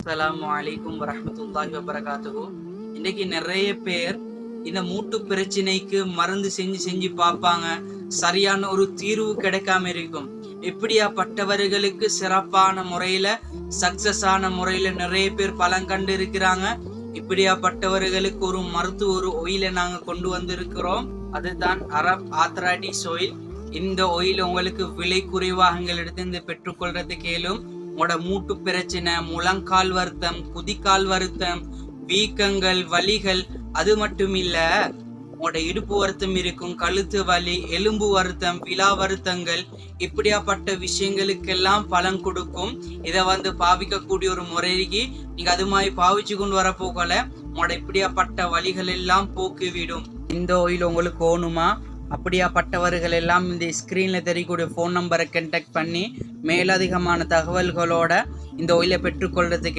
அஸ்லாம் வலைக்கும் வரமத்துல்லாஹி வபரகாத்துகோ இன்னைக்கு நிறைய பேர் இந்த மூட்டு பிரச்சனைக்கு மருந்து செஞ்சு செஞ்சு பார்ப்பாங்க. சரியான ஒரு தீர்வு கிடைக்காம இருக்கும். இப்படியாப்பட்டவர்களுக்கு சிறப்பான முறையில சக்சஸ் ஆன முறையில நிறைய பேர் பலன் கண்டு இருக்கிறாங்க. இப்படியாப்பட்டவர்களுக்கு ஒரு மருத்துவ ஒரு ஒயிலை நாங்க கொண்டு வந்திருக்கிறோம். அதுதான் அரப் ஆத்ராடி ஒயில் இந்த ஒயில் உங்களுக்கு விலை குறைவாக எங்களிடத்திலிருந்து பெற்றுக்கொள்றது கேளும் உங்களோட மூட்டு பிரச்சனை முழங்கால் வருத்தம் குதிக்கால் வருத்தம் வீக்கங்கள் வலிகள் அது மட்டும் இல்ல உங்களோட இடுப்பு வருத்தம் இருக்கும் கழுத்து வலி எலும்பு வருத்தம் விழா வருத்தங்கள் இப்படியாப்பட்ட விஷயங்களுக்கெல்லாம் பலன் கொடுக்கும். இதை வந்து பாவிக்கக்கூடிய ஒரு முறைக்கு நீங்க அது மாதிரி பாவிச்சு கொண்டு வர போகல. உங்களோட இப்படியாப்பட்ட வலிகள் எல்லாம் போக்கிவிடும். இந்த ஓயில் உங்களுக்கு ஓணுமா? அப்படியாப்பட்டவர்கள் எல்லாம் இந்த ஸ்க்ரீனில் தெரியக்கூடிய ஃபோன் நம்பரை கண்டெக்ட் பண்ணி மேலதிகமான தகவல்களோட இந்த ஒயிலை பெற்றுக்கொள்றதுக்கு